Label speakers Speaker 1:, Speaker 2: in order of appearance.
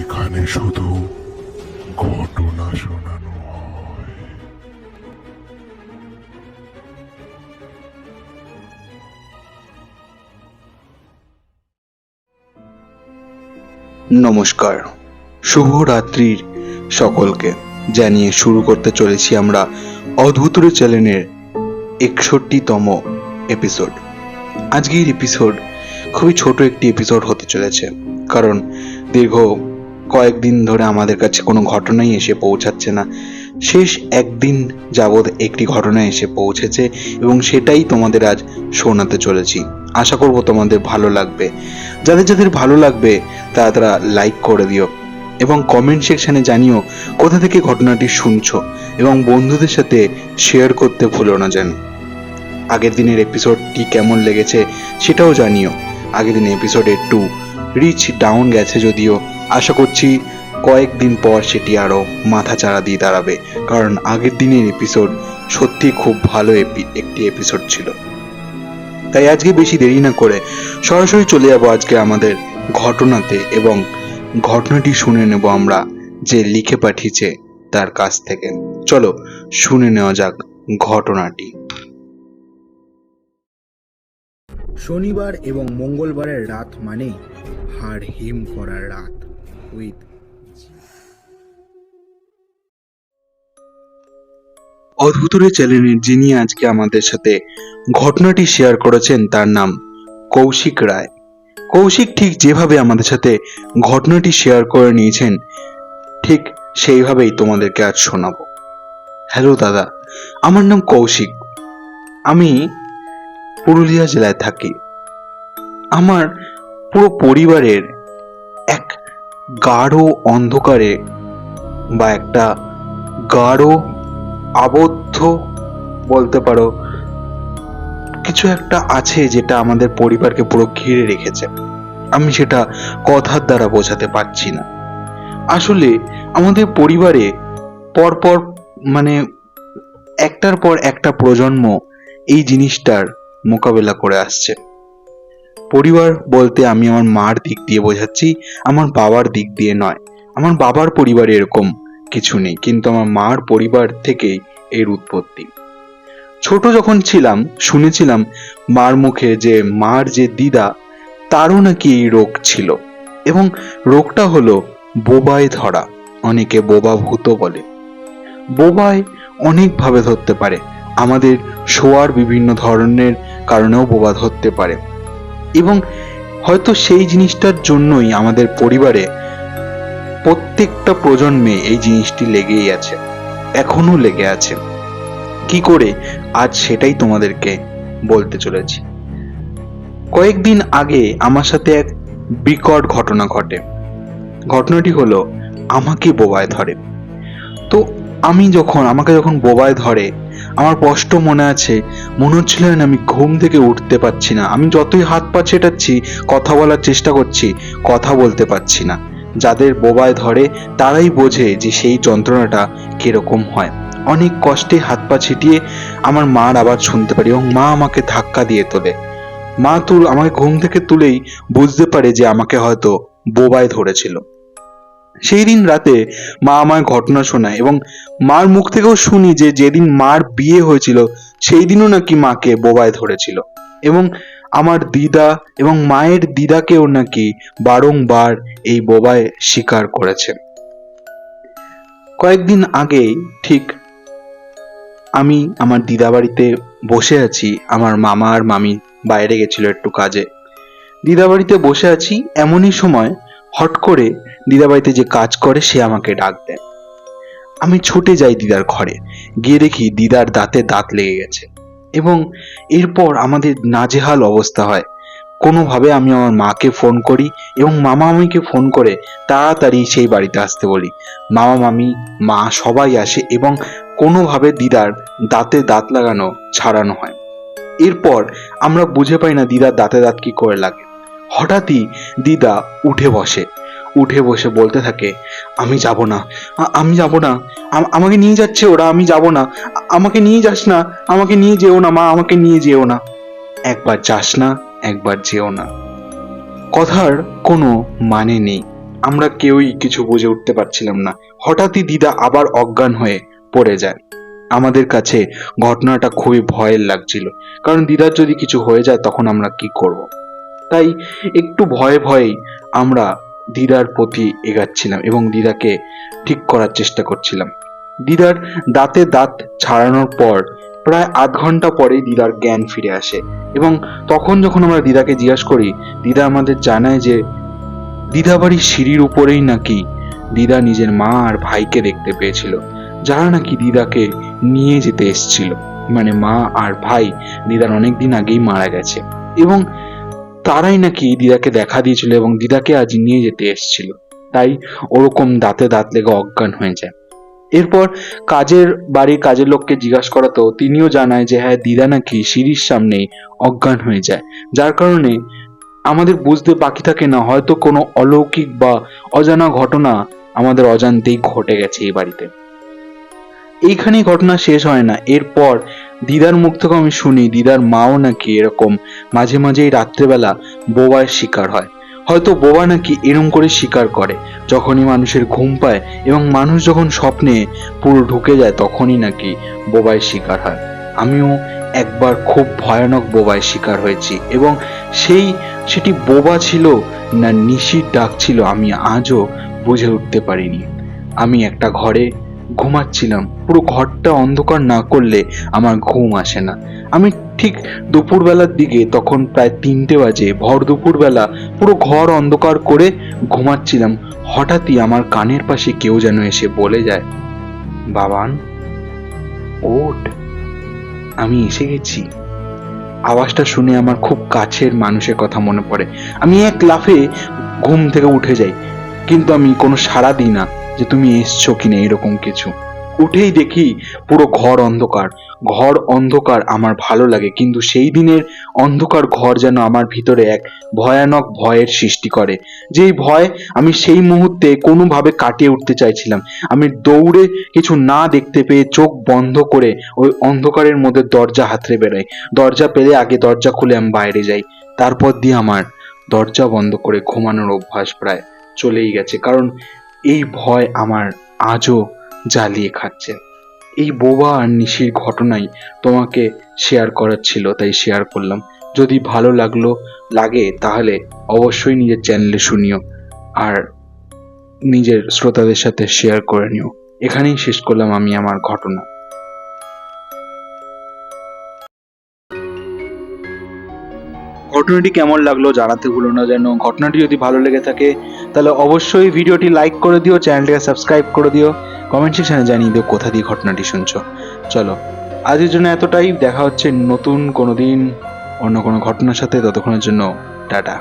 Speaker 1: এখানে শুধু ঘটনা শোনানো হয়।
Speaker 2: নমস্কার। সকলকে। জানিয়ে শুরু করতে চলেছি আমরা অদ্ভুতুর চ্যানেলের একষট্টিতম এপিসোড আজকের এপিসোড খুবই ছোট একটি এপিসোড হতে চলেছে, কারণ দীর্ঘ কয়েকদিন ধরে আমাদের কাছে কোনো ঘটনাই এসে পৌঁছাচ্ছে না। শেষ একদিন যাবৎ একটি ঘটনা এসে পৌঁছেছে এবং সেটাই তোমাদের আজ শোনাতে চলেছি। আশা করব তোমাদের ভালো লাগবে। যাদের যাদের ভালো লাগবে, তারা তারা লাইক করে দিও এবং কমেন্ট সেকশনে জানিও কোথা থেকে ঘটনাটি শুনছো এবং বন্ধুদের সাথে শেয়ার করতে ভুলো না যেন। আগের দিনের এপিসোডটি কেমন লেগেছে সেটাও জানিও। আগের দিনের এপিসোড টু রিচ ডাউন গেছে যদিও। আশা করছি কয়েকদিন পর সেটি আরও মাথা চাড়া দিয়ে দাঁড়াবে। কারণ আগের দিনের এপিসোড সত্যি খুব ভালো একটি এপিসোড ছিল। তাই আজকে বেশি দেরি না করে সরাসরি চলে যাব আজকে আমাদের ঘটনাতে এবং ঘটনাটি শুনে নেব আমরা যে লিখে পাঠিয়েছে তার কাছ থেকে। চলো শুনে নেওয়া যাক ঘটনাটি।
Speaker 3: শনিবার এবং মঙ্গলবারের রাত মানে হাড় হিম করার রাত। উইথ
Speaker 2: অদ্ভুতরে চ্যানেলের যিনি আজকে আমাদের সাথে ঘটনাটি শেয়ার করেছেন তার নাম কৌশিক রায়। কৌশিক ঠিক যেভাবে আমাদের সাথে ঘটনাটি শেয়ার করে নিয়েছেন, ঠিক সেইভাবেই তোমাদেরকে আজ শোনাবো। হ্যালো দাদা, আমার নাম কৌশিক। আমি পুরুলিয়া জেলায় থাকি। আমার পুরো পরিবারের এক গাঢ় অন্ধকারে বা একটা গাঢ় আবদ্ধ বলতে পারো, কিছু একটা আছে যেটা আমাদের পরিবারকে পুরো ঘিরে রেখেছে। আমি সেটা কথার দ্বারা বোঝাতে পারছি না। আসলে আমাদের পরিবারে পরপর মানে একটার পর একটা প্রজন্ম এই জিনিসটার মোকাবেলা করে আসছে। পরিবার বলতে আমি আমার মার দিক দিয়ে বোঝাচ্ছি, আমার বাবার দিক দিয়ে নয়। আমার বাবার পরিবারে এরকম কিছু নেই, কিন্তু আমার মার পরিবার থেকেই এর উৎপত্তি। ছোট যখন ছিলাম, শুনেছিলাম মার মুখে যে মার যে দিদা তারও নাকি এই রোগ ছিল। এবং রোগটা হলো বোবায় ধরা, অনেকে বোবা ভূত বলে। বোবায় অনেকভাবে ধরতে পারে আমাদের শোয়ার বিভিন্ন ধরনের কারণেও বোবা ধরতে পারে। এবং হয়তো সেই জিনিসটার জন্যই আমাদের পরিবারে প্রত্যেকটা প্রজন্মে এই জিনিসটি লেগেই আছে এখনও লেগে আছে। কি করে আজ সেটাই তোমাদেরকে বলতে চলেছি। কয়েকদিন আগে আমার সাথে এক বিকট ঘটনা ঘটে। ঘটনাটি হলো, আমাকে বোবায় ধরে। তো আমি যখন, আমাকে যখন বোবায় ধরে, আমার স্পষ্ট মনে আছে মনে হচ্ছিল যেন আমি ঘুম থেকে উঠতে পারছি না। আমি যতই হাত পা ছেটাচ্ছি, কথা বলার চেষ্টা করছি, কথা বলতে পারছি না। যাদের বোবায় ধরে, তারাই বোঝে যে সেই যন্ত্রণাটা কীরকম হয়। অনেক কষ্টে হাত পা ছিটিয়ে আমার মার আবার শুনতে পারি এবং মা আমাকে ধাক্কা দিয়ে তোলে। মা তুল, আমাকে ঘুম থেকে তুলেই বুঝতে পারে যে আমাকে হয়তো বোবায় ধরেছিল। সেই দিন রাতে মা আমায় ঘটনা শোনায় এবং মার মুখ থেকেও শুনি যে যেদিন মার বিয়ে হয়েছিল সেই দিনও নাকি মাকে বোবায় ধরেছিল। এবং আমার দিদা এবং মায়ের দিদাকেও নাকি বারংবার এই বোবায় স্বীকার করেছে। কয়েকদিন আগেই ঠিক আমি আমার দিদা বাড়িতে বসে আছি, আমার মামা আর মামি বাইরে গেছিল একটু কাজে। দিদা বাড়িতে বসে আছি এমনই সময় হট করে দিদা বাড়িতে যে কাজ করে, সে আমাকে ডাক দেয়। আমি ছুটে যাই দিদার ঘরে। গিয়ে দেখি দিদার দাঁতে দাঁত লেগে গেছে এবং এরপর আমাদের নাজেহাল অবস্থা হয়। কোনোভাবে আমি আমার মাকে ফোন করি এবং মামা মামিকে ফোন করে তাড়াতাড়ি সেই বাড়িতে আসতে বলি। মামা মামি, মা সবাই আসে এবং কোনোভাবে দিদার দাঁতে দাঁত লাগানো, ছাড়ানো হয়। এরপর আমরা বুঝে পাই না দিদার দাঁতে দাঁত কি করে লাগে। হঠাৎই দিদা উঠে বসে। উঠে বসে বলতে থাকে, আমি যাব না। আমি যাব না। আমাকে নিয়ে যাচ্ছে ওরা, আমি যাব না। আমাকে নিয়ে যাস না। আমাকে নিয়ে যেও না, মা, আমাকে নিয়ে যেও না। একবার যাস না, একবার যেও না। কথার কোনো মানে নেই। আমরা কেউই কিছু বুঝে উঠতে পারছিলাম না। হঠাৎই দিদা আবার অজ্ঞান হয়ে পড়ে যায়। আমাদের কাছে ঘটনাটা খুবই ভয়ের লাগছিল, কারণ দিদার যদি কিছু হয়ে যায় তখন আমরা কি করব? তাই একটু ভয়ে ভয়েই আমরা দিদার প্রতি এগাচ্ছিলাম এবং দিদাকে ঠিক করার চেষ্টা করছিলাম। দিদার দাঁতে দাঁত ছাড়ানোর পর প্রায় আধ ঘণ্টা পরেই দিদার জ্ঞান ফিরে আসে এবং তখন যখন আমরা দিদাকে জিজ্ঞাসা করি, দিদা আমাদের জানায় যে, দিদা বাড়ির সিঁড়ির উপরেই নাকি? দিদা নিজের মা আর ভাইকে দেখতে পেয়েছিল, যারা নাকি দিদাকে নিয়ে যেতে এসছিল। মানে মা আর ভাই দিদার অনেক দিন আগেই মারা গেছে। এবং তারাই নাকি দিদাকে দেখা দিয়েছিল এবং দিদাকে আজ নিয়ে যেতে এসেছিল। তাই ওরকম দাঁতে দাঁত লেগে অজ্ঞান হয়ে যায়। এরপর কাজের বাড়ির কাজের লোককে জিজ্ঞাসা করাতেও তিনিও জানায় যে হ্যাঁ দিদা নাকি সিঁড়ির সামনে অজ্ঞান হয়ে যায়। যার কারণে আমাদের বুঝতে বাকি থাকে না, হয়তো কোনো অলৌকিক বা অজানা ঘটনা আমাদের অজান্তেই ঘটে গেছে এই বাড়িতে। এইখানেই ঘটনা শেষ হয় না। এরপর দিদার মুখ থেকে আমি শুনি, দিদার মাও নাকি এরকম মাঝে মাঝেই রাত্রেবেলা বোবার শিকার হয়। হয়তো বোবা নাকি এরম করে শিকার করে, যখনই মানুষের ঘুম পায় এবং মানুষ যখন স্বপ্নে পুরো ঢুকে যায়, তখনই নাকি বোবায় শিকার হয়। আমিও একবার খুব ভয়ানক বোবায় শিকার হয়েছি এবং সেই সেটি বোবা ছিল না, নিশির ডাক ছিল, আমি আজও বুঝে উঠতে পারিনি। আমি একটা ঘরে ঘুমাচ্ছিলাম। পুরো ঘরটা অন্ধকার না করলে আমার ঘুম আসে না। আমি ঠিক দুপুরবেলার দিকে, তখন প্রায় তিনটে বাজে, ভর দুপুরবেলা পুরো ঘর অন্ধকার করে ঘুমাচ্ছিলাম। হঠাৎই আমার কানের পাশে কেউ যেন এসে বলে যায়, বাবান, ওঠ। আমি এসে গেছি। আওয়াজটা শুনে আমার খুব কাছের মানুষের কথা মনে পড়ে। আমি এক লাফে ঘুম থেকে উঠে যাই, কিন্তু আমি কোনো সাড়া দিই না। যে তুমি এসছো কিনা এরকম কিছু। উঠেই দেখি পুরো ঘর অন্ধকার। ঘর অন্ধকার আমার ভালো লাগে, কিন্তু সেই দিনের অন্ধকার ঘর যেন আমার ভিতরে এক ভয়ানক ভয়ের সৃষ্টি করে। যেই ভয় আমি সেই মুহূর্তে কোনোভাবে কাটিয়ে উঠতে চাইছিলাম। আমি দৌড়ে কিছু না দেখতে পেয়ে চোখ বন্ধ করে ওই অন্ধকারের মধ্যে দরজা হাতড়ে বেরোই। দরজা পেলে আগে দরজা খুলে আমি বাইরে যাই। তারপর দিয়ে আমার দরজা বন্ধ করে ঘুমানোর অভ্যাস প্রায় চলেই গেছে। কারণ এই ভয় আমার আজও জ্বালিয়ে খাচ্ছে। এই বোবা আর নিশির ঘটনাই তোমাকে শেয়ার করার ছিল, তাই শেয়ার করলাম। যদি ভালো লাগল, লাগে, তাহলে অবশ্যই নিজের চ্যানেলে শুনিও আর নিজের শ্রোতাদের সাথে শেয়ার করে নিও। এখানেই শেষ করলাম আমি আমার ঘটনা। ঘটনাটি কেমন লাগল জানাতে ভুলো না, যেন ঘটনাটি যদি ভালো লেগে থাকে, তাহলে অবশ্যই ভিডিওটি লাইক করে দিও, চ্যানেলটিকে সাবস্ক্রাইব করে দিও কমেন্ট সেকশানে জানিয়ে দিও কোথা দিয়ে ঘটনাটি শুনছ। চলো আজের জন্য এতটাই, দেখা হচ্ছে নতুন কোনো দিন অন্য কোনো ঘটনার সাথে, ততক্ষণের জন্য টাটা।